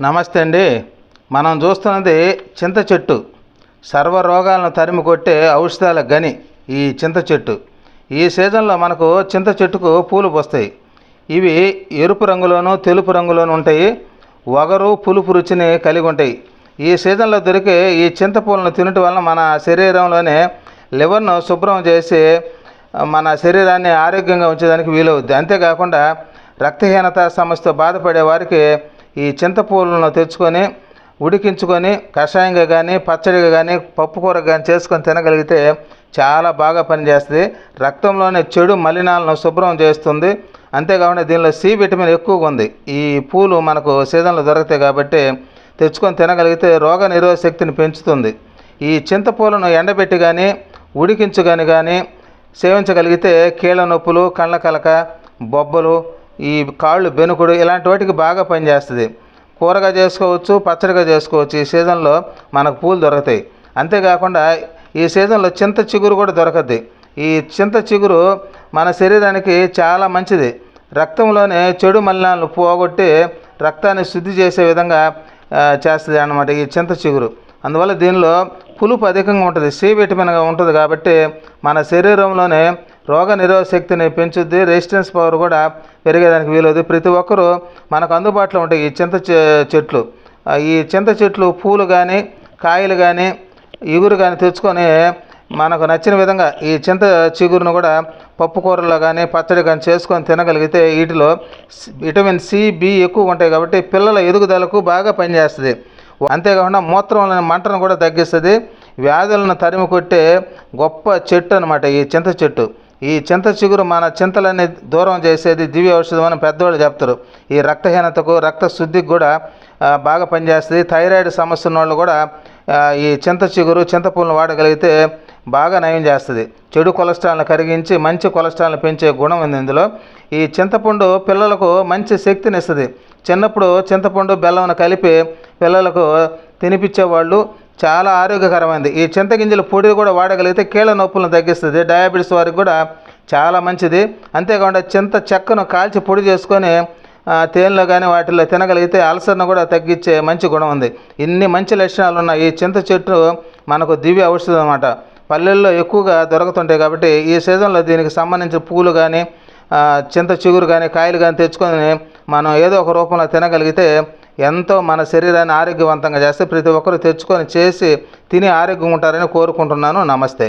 నమస్తే అండి. మనం చూస్తున్నది చింత చెట్టు. సర్వ రోగాలను తరిమి కొట్టే ఔషధాల గని ఈ చింత చెట్టు. ఈ సీజన్లో మనకు చింత చెట్టుకు పూలు పోస్తాయి. ఇవి ఎరుపు రంగులోను తెలుపు రంగులోను ఉంటాయి. వగరు పులుపు రుచిని కలిగి ఉంటాయి. ఈ సీజన్లో దొరికే ఈ చింతపూలను తినటం వలన మన శరీరంలోనే లివర్ను శుభ్రం చేసి మన శరీరాన్ని ఆరోగ్యంగా ఉంచడానికి వీలవుద్ది. అంతేకాకుండా రక్తహీనత సమస్యతో బాధపడే వారికి ఈ చింతపూలను తెచ్చుకొని ఉడికించుకొని కషాయంగా కానీ పచ్చడిగా కానీ పప్పుకూర కానీ చేసుకొని తినగలిగితే చాలా బాగా పనిచేస్తుంది. రక్తంలోని చెడు మలినాలను శుభ్రం చేస్తుంది. అంతేకాకుండా దీనిలో సి విటమిన్ ఎక్కువగా ఉంది. ఈ పూలు మనకు సీజన్లో దొరుకుతాయి కాబట్టి తెచ్చుకొని తినగలిగితే రోగ శక్తిని పెంచుతుంది. ఈ చింతపూలను ఎండబెట్టి కానీ ఉడికించుకొని కానీ సేవించగలిగితే కీళ్ళ నొప్పులు కళ్ళ కలక బొబ్బలు ఈ కాళ్ళు బెనుకుడు ఇలాంటి వాటికి బాగా పనిచేస్తుంది. కూరగా చేసుకోవచ్చు పచ్చడిగా చేసుకోవచ్చు. ఈ సీజన్లో మనకు పూలు దొరుకుతాయి. అంతేకాకుండా ఈ సీజన్లో చింత చిగురు కూడా దొరకద్ది. ఈ చింత చిగురు మన శరీరానికి చాలా మంచిది. రక్తంలోనే చెడు మలినాలను పోగొట్టి రక్తాన్ని శుద్ధి చేసే విధంగా చేస్తుంది అన్నమాట ఈ చింత చిగురు. అందువల్ల దీనిలో పులుపు అధికంగా ఉంటుంది సి విటమిన్గా ఉంటుంది కాబట్టి మన శరీరంలోనే రోగ నిరోధక శక్తిని పెంచుద్ది రెసిస్టెన్స్ పవర్ కూడా పెరిగేదానికి వీలవుద్ది. ప్రతి ఒక్కరూ మనకు అందుబాటులో ఉంటాయి ఈ చింత చె- చెట్లు. ఈ చింత చెట్లు పూలు కానీ కాయలు కానీ ఇగురు కానీ తెచ్చుకొని మనకు నచ్చిన విధంగా ఈ చింత చిగురును కూడా పప్పు కూరల్లో కానీ పచ్చడి కానీ చేసుకొని తినగలిగితే వీటిలో విటమిన్ సి బి ఎక్కువ ఉంటాయి కాబట్టి పిల్లల ఎదుగుదలకు బాగా పనిచేస్తుంది. అంతేకాకుండా మూత్రంలోని మంటను కూడా తగ్గిస్తుంది. వ్యాధులను తరిమి కొట్టే గొప్ప చెట్టు అనమాట ఈ చింత చెట్టు. ఈ చింత చిగురు మన చింతలన్నీ దూరం చేసేది దివ్య ఔషధం అని పెద్దవాళ్ళు చెప్తారు. ఈ రక్తహీనతకు రక్త శుద్ధికి కూడా బాగా పనిచేస్తుంది. థైరాయిడ్ సమస్య ఉన్న వాళ్ళు కూడా ఈ చింత చిగురు చింతపూలను వాడగలిగితే బాగా నయం చేస్తుంది. చెడు కొలెస్ట్రాల్ని కరిగించి మంచి కొలెస్ట్రాల్ని పెంచే గుణం ఉంది ఇందులో. ఈ చింతపండు పిల్లలకు మంచి శక్తిని ఇస్తుంది చిన్నప్పుడు చింతపండు బెల్లం కలిపి పిల్లలకు తినిపించేవాళ్ళు చాలా ఆరోగ్యకరమైనది ఈ చింతగింజల పొడి కూడా వాడగలిగితే కీళ్ళ నొప్పులను తగ్గిస్తుంది. డయాబెటీస్ వారికి కూడా చాలా మంచిది. అంతేకాకుండా చింత చెక్కను కాల్చి పొడి చేసుకొని తేనెలో కానీ వాటిల్లో తినగలిగితే అల్సర్ను కూడా తగ్గించే మంచి గుణం ఉంది. ఇన్ని మంచి లక్షణాలు ఉన్నాయి ఈ చింత చెట్టు మనకు దివ్య ఔషధం అనమాట పల్లెల్లో ఎక్కువగా దొరుకుతుంటాయి కాబట్టి ఈ సీజన్లో దీనికి సంబంధించిన పూలు కానీ చింత చిగురు కానీ కాయలు కానీ తెచ్చుకొని మనం ఏదో ఒక రూపంలో తినగలిగితే ఎంతో మన శరీరాన్ని ఆరోగ్యవంతంగా చేస్తే ప్రతి ఒక్కరు తెచ్చుకొని చేసి తిని ఆరోగ్యంగా ఉంటారని కోరుకుంటున్నాను. నమస్తే.